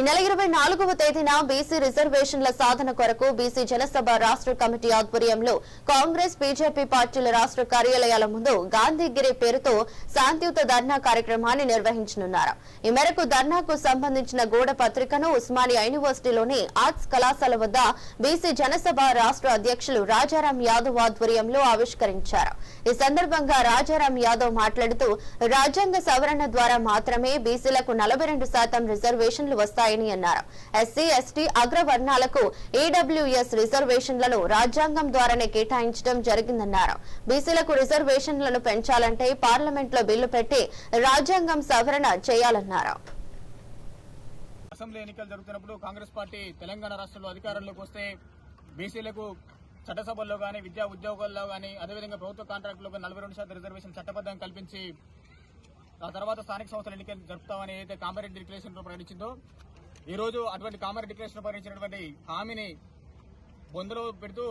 ఈ నెల ఇరవై నాలుగవ తేదీన బీసీ రిజర్వేషన్ల సాధన కొరకు బీసీ జనసభ రాష్ట్ర కమిటీ ఆధ్వర్యంలో కాంగ్రెస్ బీజేపీ పార్టీల రాష్ట్ర కార్యాలయాల ముందు గాంధీగిరి పేరుతో శాంతియుత ధర్నా కార్యక్రమాన్ని నిర్వహించనున్నారు. ఈ మేరకు ధర్నాకు సంబంధించిన గోడ పత్రికను ఉస్మానియా యూనివర్సిటీలోని ఆర్ట్స్ కళాశాల వద్ద బీసీ జనసభ రాష్ట్ర అధ్యక్షులు రాజారాం యాదవ్ ఆధ్వర్యంలో ఆవిష్కరించారు. ఈ సందర్భంగా రాజారాం యాదవ్ మాట్లాడుతూ రాజ్యాంగ సవరణ ద్వారా మాత్రమే బీసీలకు నలభై రెండు శాతం రిజర్వేషన్లు ఉంటాయని అన్నారు. ఎస్సీ ఎస్టీ అగ్రవర్ణాలకు ఈడబ్ల్యూఎస్ రిజర్వేషన్లను రాజ్యాంగం ద్వారానే కేటాయించడం జరిగిందన్నారు. బీసీలకు రిజర్వేషన్లను పెంచాలంటే పార్లమెంట్లో బిల్లు పెట్టి రాజ్యాంగం సవరణ చేయాలన్నారు. అసెంబ్లీ ఎన్నికలు జరుగుతున్నప్పుడు కాంగ్రెస్ పార్టీ తెలంగాణ రాష్ట్రంలో అధికారంలోకి వస్తే బీసీలకు చట్టసభల్లో కానీ విద్యా ఉద్యోగాల్లో కానీ అదేవిధంగా ప్రభుత్వ కాంట్రాక్టులో నలభై రెండు శాతం రిజర్వేషన్ చట్టబద్దం కల్పించి ఆ తర్వాత స్థానిక సంస్థల ఎన్నికలు జరుపుతామని ఏదైతే కామారెడ్డి డిక్లరేషన్లో ప్రకటించిందో ఈరోజు అటువంటి కామారెడ్డి డిక్లరేషన్ భరించినటువంటి హామీని బొందలో పెడుతూ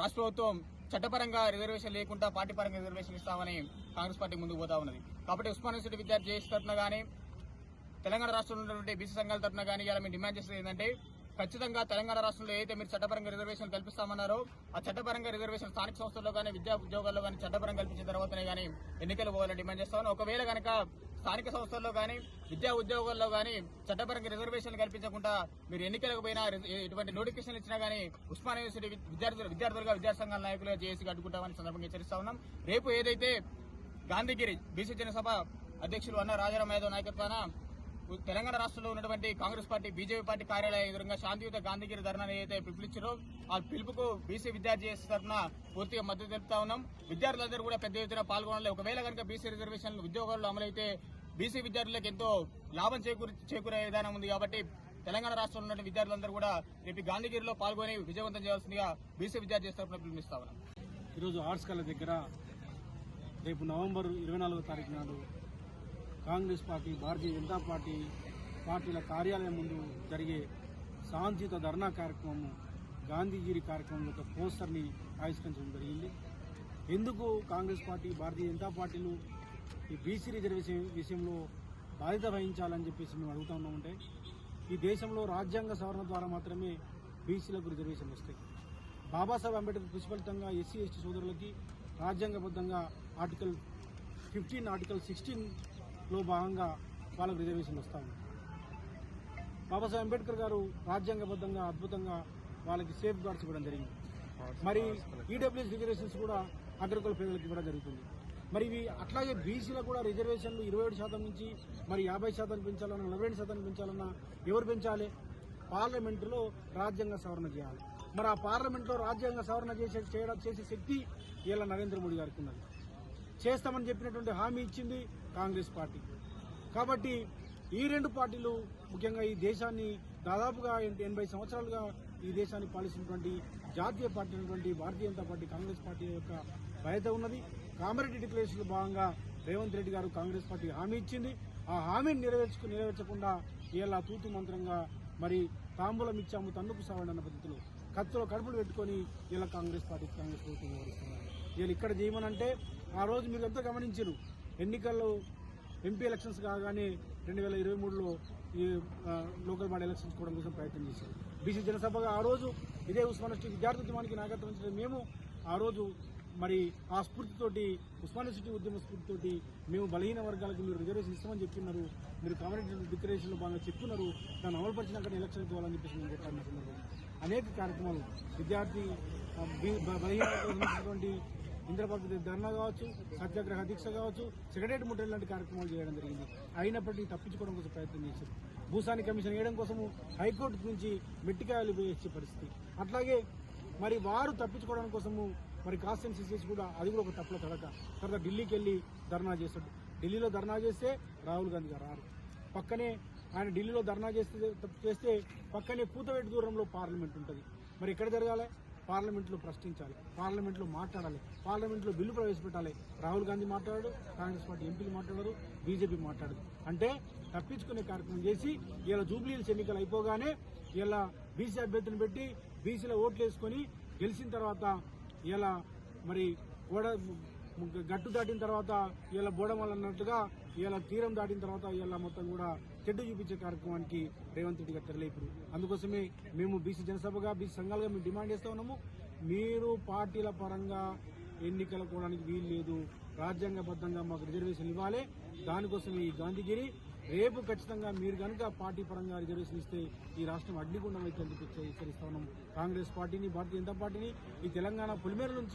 రాష్ట్ర ప్రభుత్వం చట్టపరంగా రిజర్వేషన్ లేకుండా పార్టీ పరంగా రిజర్వేషన్ ఇస్తామని కాంగ్రెస్ పార్టీ ముందుకు పోతా ఉన్నది. కాబట్టి ఉస్మాన్ యూనివర్సిటీ విద్యార్థి చేసి తరఫున కానీ తెలంగాణ రాష్ట్రంలో ఉన్నటువంటి బీసీ సంఘాల తరఫున కానీ ఇలా మేము డిమాండ్ చేసేది ఏంటంటే ఖచ్చితంగా తెలంగాణ రాష్ట్రంలో ఏదైతే మీరు చట్టపరంగా రిజర్వేషన్ కల్పిస్తామన్నారో ఆ చట్టపరంగా రిజర్వేషన్ స్థానిక సంస్థల్లో కానీ విద్యా ఉద్యోగాల్లో కానీ చట్టపరంగా కల్పించిన తర్వాతనే కానీ ఎన్నికలు పోవాలని డిమాండ్ చేస్తామని ఒకవేళ కనుక స్థానిక సంస్థల్లో కానీ విద్యా ఉద్యోగాల్లో కానీ చట్టపరంగా రిజర్వేషన్ కల్పించకుండా మీరు ఎన్నికలకు పోయినా ఎటువంటి నోటిఫికేషన్ ఇచ్చినా కానీ ఉస్మాన్ యూనివర్సిటీ విద్యార్థులు విద్యార్థులుగా విద్యాసంఘాల నాయకులుగా చేసి అడ్డుకుంటామని సందర్భంగా హెచ్చరిస్తా ఉన్నాం. రేపు ఏదైతే గాంధీగిరి బీసీ జనసభ అధ్యక్షులు అన్న రాజారాం యాదవ్ నాయకత్వాన తెలంగాణ రాష్ట్రంలో ఉన్నటువంటి కాంగ్రెస్ పార్టీ బీజేపీ పార్టీ కార్యాలయ ఎదురుగా శాంతియుత గాంధీగిరి ధర్నా ఏదైతే పిలుపునిచ్చారో ఆ పిలుపుకు బీసీ విద్యార్థి తరఫున పూర్తిగా మద్దతు తెలుపుతా ఉన్నాం. విద్యార్థులందరూ కూడా పెద్ద ఎత్తున పాల్గొనాలి. ఒకవేళ కనుక బీసీ రిజర్వేషన్లు ఉద్యోగాల్లో అమలైతే బీసీ విద్యార్థులకు ఎంతో లాభం చేకూరి చేకూరే విధానం ఉంది కాబట్టి తెలంగాణ రాష్ట్రంలో ఉన్న విద్యార్థులందరూ కూడా రేపు గాంధీగిరిలో పాల్గొని విజయవంతం చేయాల్సిందిగా బీసీ విద్యార్థి తరఫున పిలుపునిస్తా ఉన్నాం. ఈరోజు ఆర్ట్స్ కళ దగ్గర రేపు నవంబర్ ఇరవై నాలుగో తారీఖు నాడు కాంగ్రెస్ పార్టీ భారతీయ జనతా పార్టీ పార్టీల కార్యాలయం ముందు జరిగే శాంతియుత ధర్నా కార్యక్రమం గాంధీగిరి కార్యక్రమం యొక్క పోస్టర్ని ఆవిష్కరించడం జరిగింది. ఎందుకు కాంగ్రెస్ పార్టీ భారతీయ జనతా పార్టీలు ఈ బీసీ రిజర్వేషన్ విషయంలో బాధ్యత వహించాలని చెప్పేసి మేము అడుగుతా ఉన్నామంటే ఈ దేశంలో రాజ్యాంగ సవరణ ద్వారా మాత్రమే బీసీలకు రిజర్వేషన్ వస్తాయి. బాబాసాహెబ్ అంబేద్కర్ కృషిఫలితంగా ఎస్సీ ఎస్టీ సోదరులకి రాజ్యాంగబద్ధంగా ఆర్టికల్ ఫిఫ్టీన్ ఆర్టికల్ సిక్స్టీన్ లో భాగంగా వాళ్ళకు రిజర్వేషన్ వస్తాము బాబాసాహెబ్ అంబేద్కర్ గారు రాజ్యాంగబద్ధంగా అద్భుతంగా వాళ్ళకి సేఫ్ గార్డ్స్ ఇవ్వడం జరిగింది. మరి ఈడబ్ల్యూఎస్ రిజర్వేషన్స్ కూడా అగ్రకుల పేదలకు ఇవ్వడం జరుగుతుంది. మరి ఇవి అట్లాగే బీసీలో కూడా రిజర్వేషన్లు ఇరవై ఏడు శాతం నుంచి మరి యాభై శాతం పెంచాలన్నా నలభై రెండు శాతం పెంచాలన్నా ఎవరు పెంచాలి? పార్లమెంటులో రాజ్యాంగ సవరణ చేయాలి. మరి ఆ పార్లమెంట్లో రాజ్యాంగ సవరణ చేసే చేయడం చేసే శక్తి ఇలా నరేంద్ర మోడీ గారికి ఉన్నది. చేస్తామని చెప్పినటువంటి హామీ ఇచ్చింది కాంగ్రెస్ పార్టీ. కాబట్టి ఈ రెండు పార్టీలు ముఖ్యంగా ఈ దేశాన్ని దాదాపుగా ఎనభై సంవత్సరాలుగా ఈ దేశాన్ని పాలిస్తున్నటువంటి జాతీయ పార్టీ అయినటువంటి భారతీయ జనతా పార్టీ కాంగ్రెస్ పార్టీ యొక్క బాధ్యత ఉన్నది. కామరెడ్డి డిక్లరేషన్ భాగంగా రేవంత్ రెడ్డి గారు కాంగ్రెస్ పార్టీ హామీ ఇచ్చింది. ఆ హామీని నెరవేర్చుకు నెరవేర్చకుండా ఇలా తూతు మంత్రంగా మరి తాంబూలం ఇచ్చాము తన్నుకు సావండి అన్న పద్ధతిలో కత్తులో కడుపులు పెట్టుకొని ఇలా కాంగ్రెస్ పార్టీ కాంగ్రెస్ ప్రభుత్వం వివరిస్తున్నారు వీళ్ళు ఇక్కడ చేయమనంటే ఆ రోజు మీరు ఎంత గమనించరు. ఎన్నికల్లో ఎంపీ ఎలక్షన్స్ కాగానే రెండు వేల ఇరవై మూడులో ఈ లోకల్ బాడీ ఎలక్షన్స్ కూడా కోసం ప్రయత్నం చేశారు. బీసీ జనసభగా ఆ రోజు ఇదే ఉస్మానిటీ విద్యార్థి ఉద్యమానికి నాయకత్వం వహించిన మేము ఆ రోజు మరి ఆ స్ఫూర్తితోటి ఉస్మానిటీ ఉద్యమ స్ఫూర్తితోటి మేము బలహీన వర్గాలకు మీరు రిజర్వేషన్ ఇస్తామని చెప్పినారు మీరు కమ్యూనిటీ డిక్లరేషన్లో బాగా చెప్తున్నారు దాన్ని అమలుపరిచినాక ఎలక్షన్ ఇవ్వాలని చెప్పేసి మేము చెప్పాను అనేక కార్యక్రమాలు. విద్యార్థి బలహీన వర్గాలకు ధర్నా కావచ్చు సత్యాగ్రహ దీక్ష కావచ్చు సెక్రటరీ ముట్టడి లాంటి కార్యక్రమాలు చేయడం జరిగింది. అయినప్పటికీ తప్పించుకోవడం కోసం ప్రయత్నం చేశారు. భూసాని కమిషన్ వేయడం కోసము హైకోర్టు నుంచి మెట్టికాయలు వేసే పరిస్థితి. అట్లాగే మరి వారు తప్పించుకోవడం కోసము మరి కాన్స్టిట్యూన్సీ కూడా అది కూడా ఒక తప్పుల తడక. తర్వాత ఢిల్లీకి వెళ్ళి ధర్నా చేస్తాడు ఢిల్లీలో ధర్నా చేస్తే రాహుల్ గాంధీ గారు రారు. పక్కనే ఆయన ఢిల్లీలో ధర్నా చేస్తే చేస్తే పక్కనే పూతవేటి దూరంలో పార్లమెంట్ ఉంటుంది. మరి ఎక్కడ జరగాలి? పార్లమెంట్లో ప్రశ్నించాలి పార్లమెంట్లో మాట్లాడాలి పార్లమెంట్లో బిల్లు ప్రవేశపెట్టాలి. రాహుల్ గాంధీ మాట్లాడాడు కాంగ్రెస్ పార్టీ ఎంపీలు మాట్లాడారు బీజేపీ మాట్లాడదు. అంటే తప్పించుకునే కార్యక్రమం చేసి ఇలా జూబ్లీహిల్స్ ఎన్నికలు అయిపోగానే ఇలా బీసీ అభ్యర్థిని పెట్టి బీసీలో ఓట్లు వేసుకొని గెలిచిన తర్వాత ఇలా మరి ఓడ గట్టు దాటిన తర్వాత ఇలా బోడమల్ అన్నట్టుగా ఇలా తీరం దాటిన తర్వాత ఇలా మొత్తం కూడా చెడ్డు చూపించే కార్యక్రమానికి రేవంత్ రెడ్డి గారు తెరలేపుడు అందుకోసమే మేము బీసీ జనసభగా బీసీ సంఘాలుగా మేము డిమాండ్ చేస్తా ఉన్నాము. మీరు పార్టీల పరంగా ఎన్నికలు కోవడానికి వీలు లేదు. రాజ్యాంగబద్ధంగా మాకు రిజర్వేషన్ ఇవ్వాలి. దానికోసం ఈ గాంధీగిరి. రేపు ఖచ్చితంగా మీరు కనుక పార్టీ పరంగా రిజర్వేషన్ ఇస్తే ఈ రాష్ట్రం అగ్నిగుండం అయితే హెచ్చరిస్తా ఉన్నాం. కాంగ్రెస్ పార్టీని భారతీయ జనతా పార్టీని ఈ తెలంగాణ పొలిమేర నుంచి